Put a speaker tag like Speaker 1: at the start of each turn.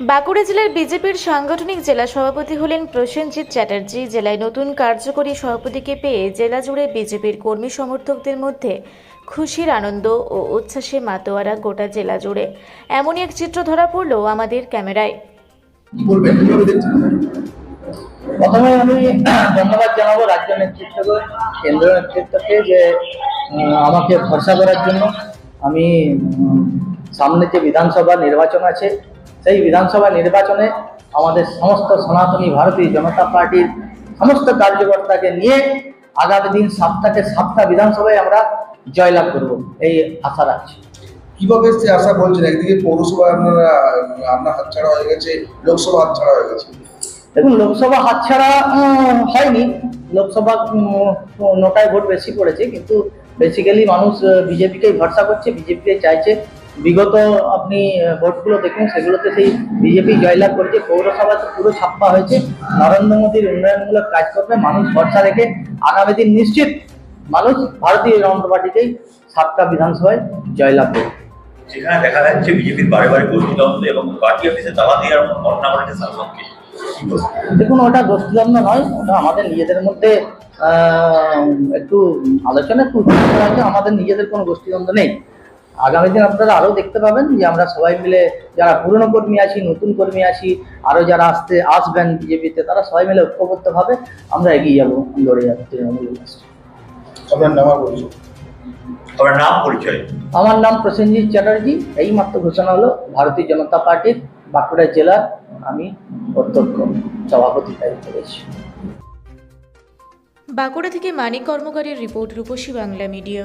Speaker 1: বাঁকুড়া জেলার বিজেপির সাংগঠনিক জেলা সভাপতি হলেন প্রসেনজিৎ চ্যাটার্জি। জেলায় নতুন কার্যকরী সভাপতিকে পেয়ে জেলা জুড়ে বিজেপির কর্মী সমর্থকদের মধ্যে খুশির আনন্দ ও উচ্ছ্বাসে মাতোয়ারা গোটা জেলা জুড়ে। এমনই এক চিত্র ধরা পড়ল আমাদের ক্যামেরায়।
Speaker 2: প্রথমে আমি ধন্যবাদ জানাব রাজ্য নেতৃত্বকে কেন্দ্রীয় নেতৃত্বকে যে আমাকে ভরসা করার জন্য। আমি সামনে যে বিধানসভা নির্বাচন আছে সেই বিধানসভা নির্বাচনে আমাদের সমস্ত সনাতনী ভারতীয় জনতা পার্টির সমস্ত কার্যকর্তাকে নিয়ে আগামী দিন সাতটাকে সাতটা বিধানসভায় আমরা জয়লাভ করব এই আশা রাখছি।
Speaker 3: কীভাবে সে আশা বলছেন? একদিকে পৌরসভা আপনারা আপনার হাতছাড়া হয়ে গেছে লোকসভা হাতছাড়া হয়ে গেছে।
Speaker 2: দেখুন লোকসভা হাতছাড়া হয়নি। লোকসভা নটায় ভোট বেশি পড়েছে কিন্তু বেসিক্যালি মানুষ বিজেপিকেই ভরসা করছে বিজেপিকে চাইছে বিগত আপনি ভোটগুলো দেখুন সেগুলোতে সেই বিজেপি জয়লাভ করেছে। পৌরসভাতে পুরো ছাপ্পা হয়েছে। নরেন্দ্র মোদীর উন্নয়নমূলক কাজ করবে মানুষ ভরসা রেখে আগামী দিন নিশ্চিত মানুষ ভারতীয় জনতা পার্টিকেই সাতটা বিধানসভায় জয়লাভ করবে।
Speaker 4: যেখানে দেখা যাচ্ছে বিজেপির বারে বারে গোষ্ঠীদ্বন্দ্ব এবং পার্টি অফিসে তালা দিয়ে ঘটনা ঘটেছে শাসককে
Speaker 2: দেখুন ওটা গোষ্ঠীদ্বন্দ্ব নয় ওটা আমাদের নিজেদের মধ্যে একটু আলোচনা একটু আমাদের নিজেদের কোনো গোষ্ঠীদ্বন্দ্ব নেই। আগামী দিন আপনারা আরও দেখতে পাবেন যে আমরা সবাই মিলে যারা পুরনো কর্মী আছি নতুন কর্মী আছি আরও যারা আসতে আসবেন বিজেপিতে তারা সবাই মিলে ঐক্যবদ্ধভাবে আমরা এগিয়ে যাব লড়ে যাব তৃণমূলের কাছে
Speaker 3: আপনার নাম পরিচয়?
Speaker 4: আপনার নাম পরিচয়।
Speaker 2: আমার নাম প্রসেনজিৎ চ্যাটার্জি। এই মাত্র ঘোষণা হলো ভারতীয় জনতা পার্টির বাঁকুড়া জেলার আমি অধ্যক্ষ সভাপতি দায়িত্ব রয়েছি।
Speaker 1: বাঁকুড়া থেকে মানিক কর্মকারের রিপোর্ট রূপসী বাংলা মিডিয়া।